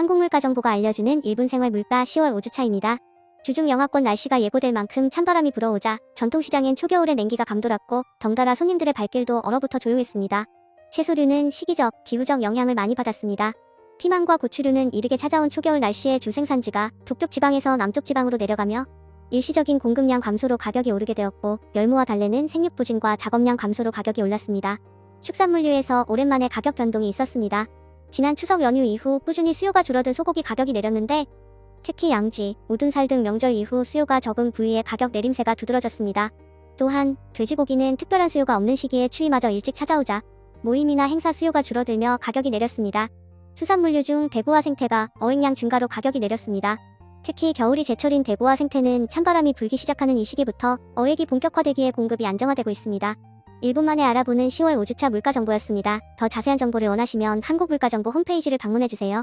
한국물가 정보가 알려주는 1분 생활 물가 10월 5주차입니다. 주중 영하권 날씨가 예고될 만큼 찬바람이 불어오자 전통시장엔 초겨울의 냉기가 감돌았고 덩달아 손님들의 발길도 얼어붙어 조용했습니다. 채소류는 시기적, 기후적 영향을 많이 받았습니다. 피망과 고추류는 이르게 찾아온 초겨울 날씨에 주 생산지가 북쪽 지방에서 남쪽 지방으로 내려가며 일시적인 공급량 감소로 가격이 오르게 되었고 열무와 달래는 생육 부진과 작업량 감소로 가격이 올랐습니다. 축산물류에서 오랜만에 가격 변동이 있었습니다. 지난 추석 연휴 이후 꾸준히 수요가 줄어든 소고기 가격이 내렸는데 특히 양지, 우둔살 등 명절 이후 수요가 적은 부위의 가격 내림세가 두드러졌습니다. 또한 돼지고기는 특별한 수요가 없는 시기에 추위마저 일찍 찾아오자 모임이나 행사 수요가 줄어들며 가격이 내렸습니다. 수산물류 중 대구와 생태가 어획량 증가로 가격이 내렸습니다. 특히 겨울이 제철인 대구와 생태는 찬바람이 불기 시작하는 이 시기부터 어획이 본격화되기에 공급이 안정화되고 있습니다. 1분 만에 알아보는 10월 5주차 물가 정보였습니다. 더 자세한 정보를 원하시면 한국물가정보 홈페이지를 방문해주세요.